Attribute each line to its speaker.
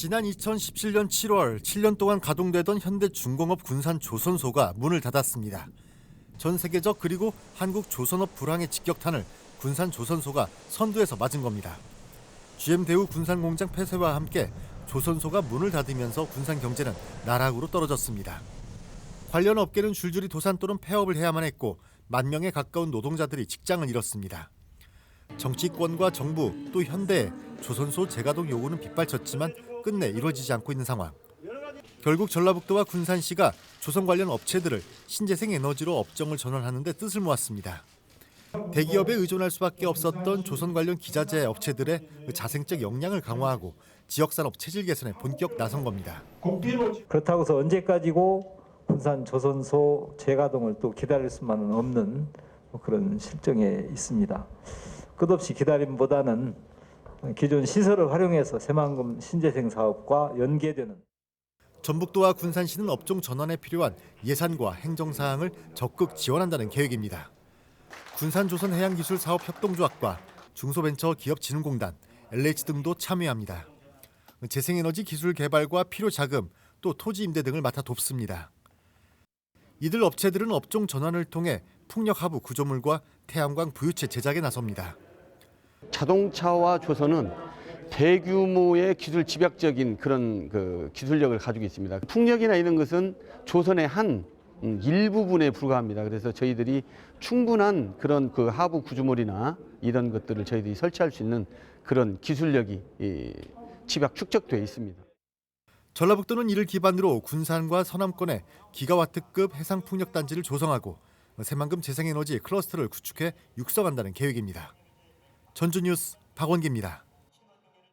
Speaker 1: 지난 2017년 7월 7년 동안 가동되던 현대중공업 군산 조선소가 문을 닫았습니다. 전 세계적 그리고 한국 조선업 불황의 직격탄을 군산 조선소가 선두에서 맞은 겁니다. GM 대우 군산 공장 폐쇄와 함께 조선소가 문을 닫으면서 군산 경제는 나락으로 떨어졌습니다. 관련 업계는 줄줄이 도산 또는 폐업을 해야만 했고 만 명에 가까운 노동자들이 직장을 잃었습니다. 정치권과 정부 또 현대 조선소 재가동 요구는 빗발쳤지만 끝내 이루어지지 않고 있는 상황. 결국 전라북도와 군산시가 조선 관련 업체들을 신재생 에너지로 업종을 전환하는 데 뜻을 모았습니다. 대기업에 의존할 수밖에 없었던 조선 관련 기자재 업체들의 그 자생적 역량을 강화하고 지역산업 체질 개선에 본격 나선 겁니다.
Speaker 2: 그렇다고 해서 언제까지고 군산 조선소 재가동을 또 기다릴 수만은 없는 그런 실정에 있습니다. 끝없이 기다림보다는 기존 시설을 활용해서 새만금 신재생 사업과 연계되는
Speaker 1: 전북도와 군산시는 업종 전환에 필요한 예산과 행정 사항을 적극 지원한다는 계획입니다. 군산조선해양기술사업협동조합과 중소벤처기업진흥공단, LH 등도 참여합니다. 재생에너지 기술 개발과 필요 자금, 또 토지 임대 등을 맡아 돕습니다. 이들 업체들은 업종 전환을 통해 풍력 하부 구조물과 태양광 부유체 제작에 나섭니다.
Speaker 3: 자동차와 조선은 대규모의 기술 집약적인 그런 그 기술력을 가지고 있습니다. 풍력이나 이런 것은 조선의 한 음, 일부분에 불과합니다. 그래서 저희들이 충분한 그런 그 하부 구조물이나 이런 것들을 저희들이 설치할 수 있는 그런 기술력이 이, 집약 축적되어 있습니다.
Speaker 1: 전라북도는 이를 기반으로 군산과 서남권에 기가와트급 해상 풍력 단지를 조성하고 새만금 재생에너지 클러스터를 구축해 육성한다는 계획입니다. 전주 뉴스 박원기입니다.